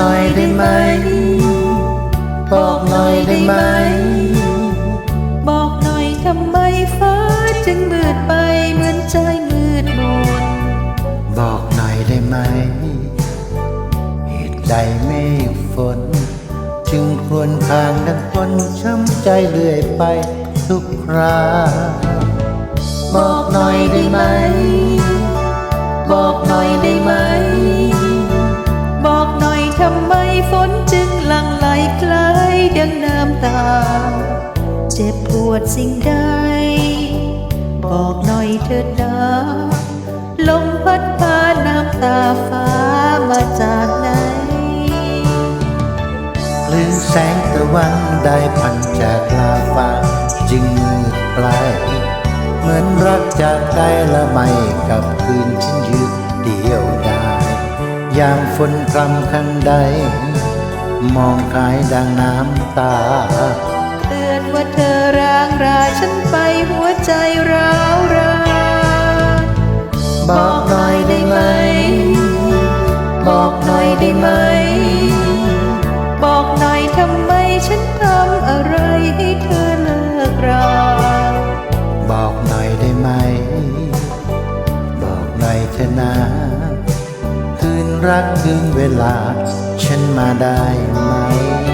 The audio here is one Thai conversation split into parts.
น่อยได้ไหม บอกหน่อยได้ไหม บอกหน่อยทำไมฟ้าจึงมืดไปเหมือนใจมืดมนบอกหน่อยได้ไหม เหตุใดเมฆฝน จึงครวญครางดังคนช้ำใจเรื่อยไปทุกครา บอกหน่อยได้ไหมำไมฝนจึงหลั่งไหลคล้ายดังน้ำตา เจ็บปวดสิ่งใด บอกหน่อยเถิดนะลมพัดพาน้ำตาฟ้ามาจากไหนหรือแสงตะวันได้พันจากลาฟ้า จึงมืดไปเหมือนรักจากใจและไม่กลับคืนฉันยืน ยามฝนพรำข้างใด มองกายดังน้ำตา เตือนว่าเธอร้างราฉันไปหัวใจร้าวราบอกหน่อยได้ไหม บอกหน่อยได้ไหม บอกหน่อยทำไมฉันทำอะไรให้เธอเลิกราบอกหน่อยได้ไหม บอกหน่อยเถอนะคืน รักดึงเวลา ฉันมาได้ไหม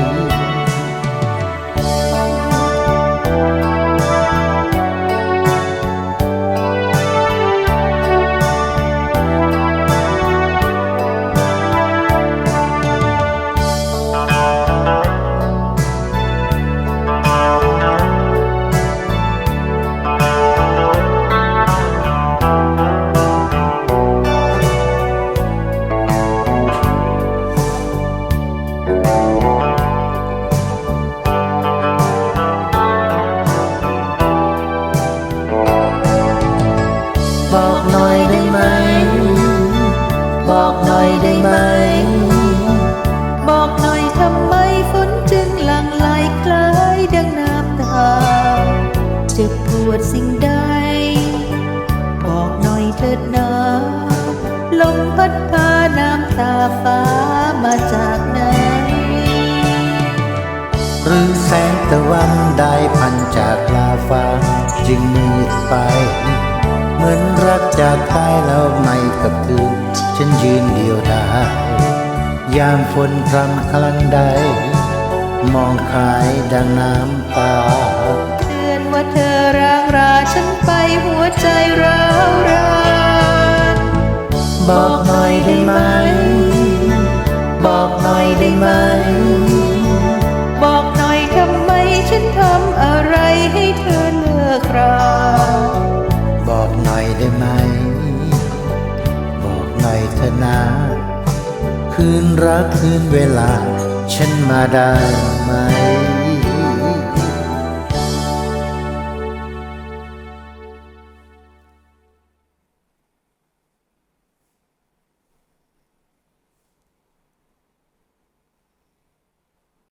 บอกหน่อยได้ไหม บอกหน่อยทำไมฝนจึงหลั่งไหลคล้ายดังน้ำตาเจ็บปวดสิ่งใด บอกหน่อยเถิดนะลมพัดพาน้ำตาฟ้ามาจากไหนหรือแสงตะวันได้พันจากลาฟ้า จึงมืดไป เหมือนรักจากไปแล้วไม่กลับคืน ฉันยืนเดียวดายยามฝนพรำคลังใด มองขายดังน้ำตาเตือนว่าเธอร้างราฉันไปหัวใจร้าวรานบอกหน่อยได้ไหม บอกหน่อยได้ไหม นา คืนรักคืนเวลา ฉันมาได้ไหม